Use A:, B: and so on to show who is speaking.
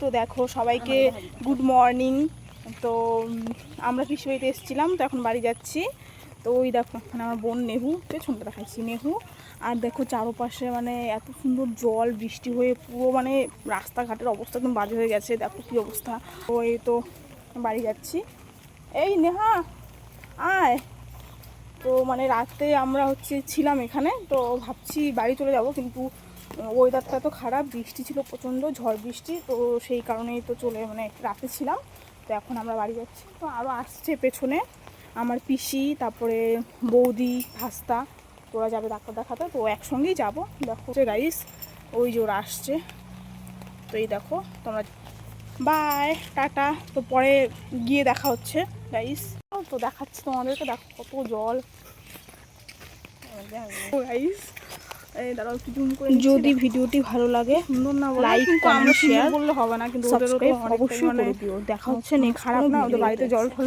A: তো দেখো সবাইকে গুড মর্নিং তো আমরা পিসুইতে এসেছিলাম তো এখন বাড়ি যাচ্ছি। তো ওই দেখো মানে আমার বোন নেহু পেছনটা দেখাচ্ছি নেহু। আর দেখো চারপাশে মানে এত সুন্দর জল বৃষ্টি হয়ে পুরো মানে রাস্তাঘাটের অবস্থা একদম বাজে হয়ে গেছে দেখো কী অবস্থা। তো এই তো বাড়ি যাচ্ছি। এই নেহা আয়। তো মানে রাতে আমরা হচ্ছে ছিলাম এখানে তো ভাবছি বাড়ি চলে যাব কিন্তু ওয়েদারটা তো খারাপ, বৃষ্টি ছিল প্রচণ্ড, ঝড় বৃষ্টি, তো সেই কারণেই তো চলে মানে রাতে ছিলাম। তো এখন আমরা বাড়ি যাচ্ছি। তো আরও আসছে পেছনে আমার পিসি, তারপরে বৌদি, ভাস্তা, তোরা যাবে ডাক্তার দেখাতে, তো একসঙ্গেই যাব। দেখো যে গাইস ওই ওরা আসছে। তো এই দেখো, তোমরা বাই টাটা। তো পরে গিয়ে দেখা হচ্ছে গাইস তো দেখাচ্ছি তোমাদেরকে, দেখো কত জল। গাইস যদি ভিডিওটি ভালো লাগে
B: না
A: লাইক কমেন্ট শেয়ার
B: বললে হবে না কিন্তু
A: অবশ্যই
B: মানে
A: করে দিও। দেখা হচ্ছে নেই
B: খারাপ না ওদের বাড়িতে জল ঠল